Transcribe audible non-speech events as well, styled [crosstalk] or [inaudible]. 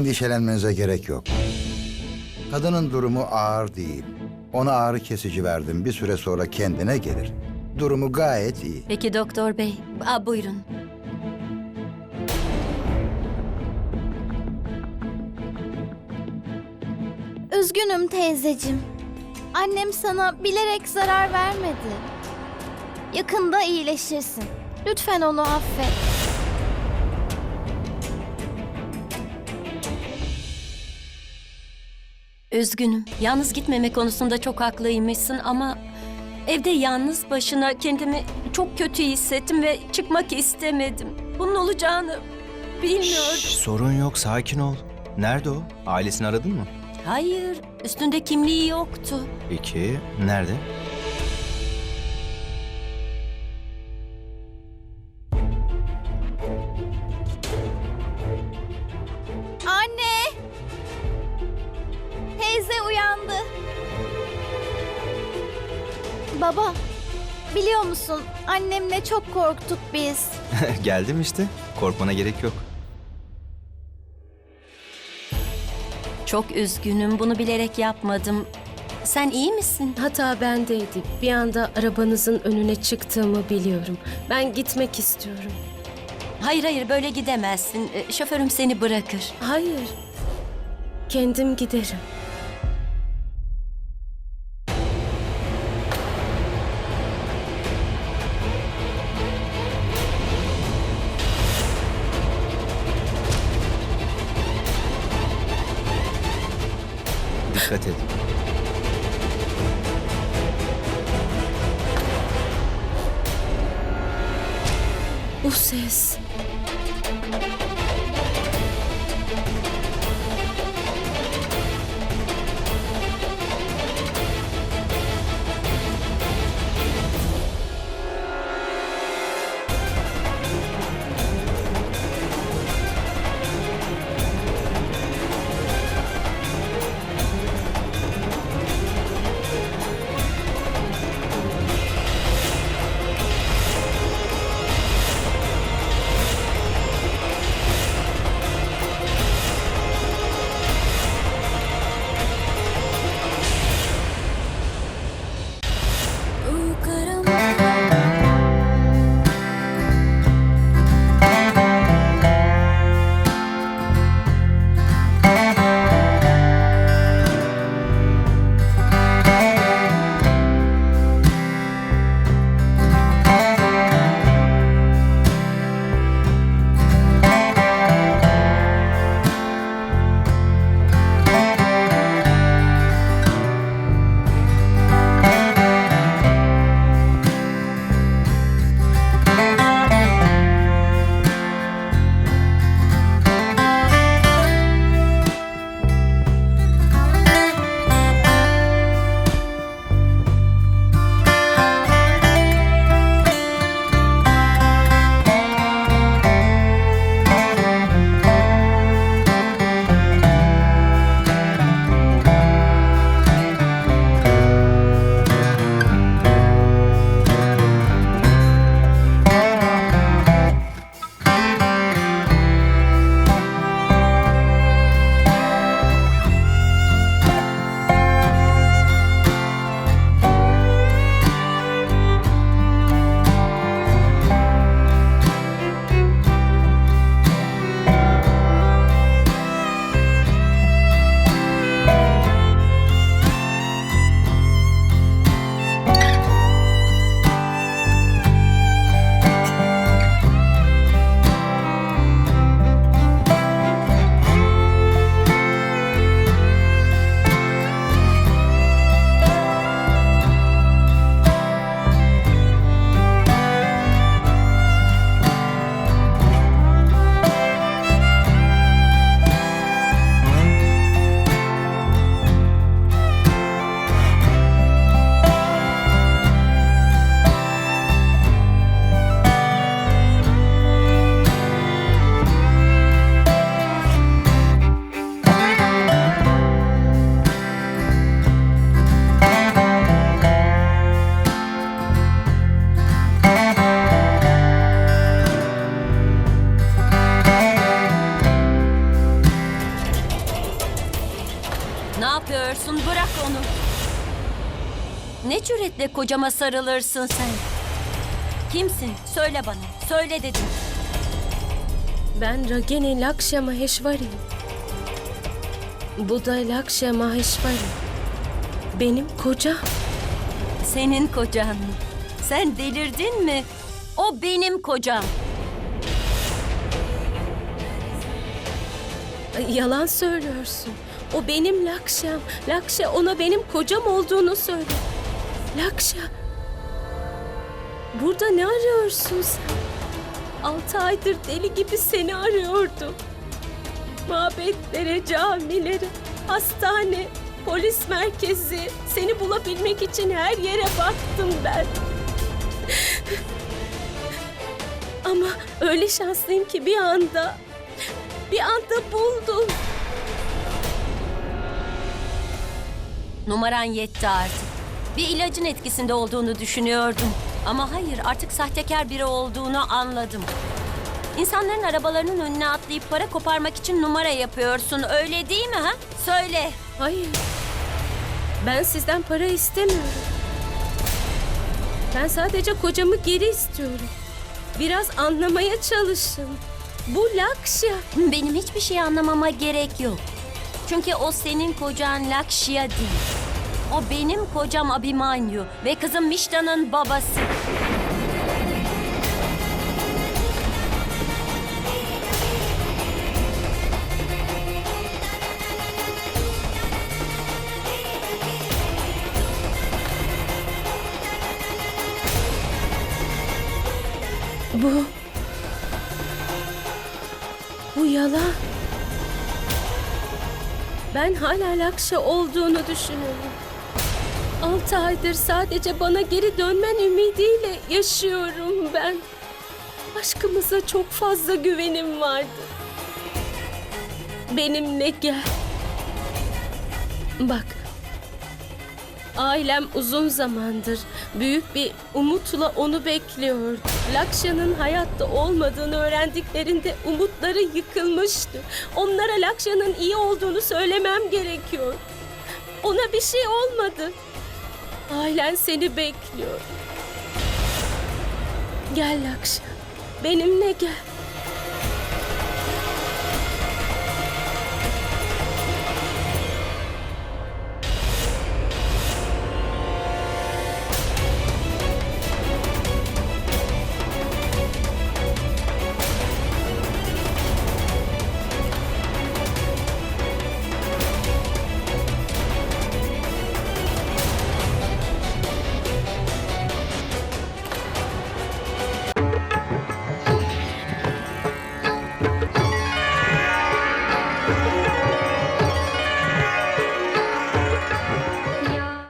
Endişelenmenize gerek yok. Kadının durumu ağır değil. Ona ağrı kesici verdim. Bir süre sonra kendine gelir. Durumu gayet iyi. Peki doktor bey, Aa, buyurun. Üzgünüm teyzecim. Annem sana bilerek zarar vermedi. Yakında iyileşirsin. Lütfen onu affet. Üzgünüm. Yalnız gitmeme konusunda çok haklıymışsın ama evde yalnız başına kendimi çok kötü hissettim ve çıkmak istemedim. Bunun olacağını bilmiyordum. Şş, sorun yok, sakin ol. Nerede o? Ailesini aradın mı? Hayır, üstünde kimliği yoktu. Peki, nerede? Baba, biliyor musun annemle çok korktuk biz. [laughs] Geldim işte. Korkmana gerek yok. Çok üzgünüm. Bunu bilerek yapmadım. Sen iyi misin? Hata bendeydi. Bir anda arabanızın önüne çıktığımı biliyorum. Ben gitmek istiyorum. Hayır hayır böyle gidemezsin. Ee, Şoförüm seni bırakır. Hayır. Kendim giderim. Bu ses. Ne cüretle kocama sarılırsın sen? Kimsin? Söyle bana. Söyle dedim. Ben Ragini Lakşa Maheshwariyim. Bu da Lakşa Maheshwari. Benim kocam. Senin kocan mı? Sen delirdin mi? O benim kocam. Ay, Yalan söylüyorsun. O benim Lakşam. Lakşa ona benim kocam olduğunu söyle. Lakşa. Burada ne arıyorsun sen? Altı aydır deli gibi seni arıyordum. Mabetlere, camilere, hastane, polis merkezi. Seni bulabilmek için her yere baktım ben. Ama öyle şanslıyım ki bir anda, bir anda buldum. Numaran yetti artık. Bir ilacın etkisinde olduğunu düşünüyordum. Ama hayır, artık sahtekar biri olduğunu anladım. İnsanların arabalarının önüne atlayıp para koparmak için numara yapıyorsun, öyle değil mi ha? Söyle. Hayır. Ben sizden para istemiyorum. Ben sadece kocamı geri istiyorum. Biraz anlamaya çalışın. Bu Lakşa. Benim hiçbir şey anlamama gerek yok. Çünkü o senin kocan Lakşya değil. O benim kocam Abimanyu ve kızım Mişta'nın babası. Bu... Bu yalan. Ben hala Lakşa olduğunu düşünüyorum. Altı aydır sadece bana geri dönmen ümidiyle yaşıyorum ben. Aşkımıza çok fazla güvenim vardı. Benimle gel. Bak. Ailem uzun zamandır büyük bir umutla onu bekliyordu. Lakşa'nın hayatta olmadığını öğrendiklerinde umutları yıkılmıştı. Onlara Lakşa'nın iyi olduğunu söylemem gerekiyor. Ona bir şey olmadı. Ailen seni bekliyor. Gel Lakşa. Benimle gel.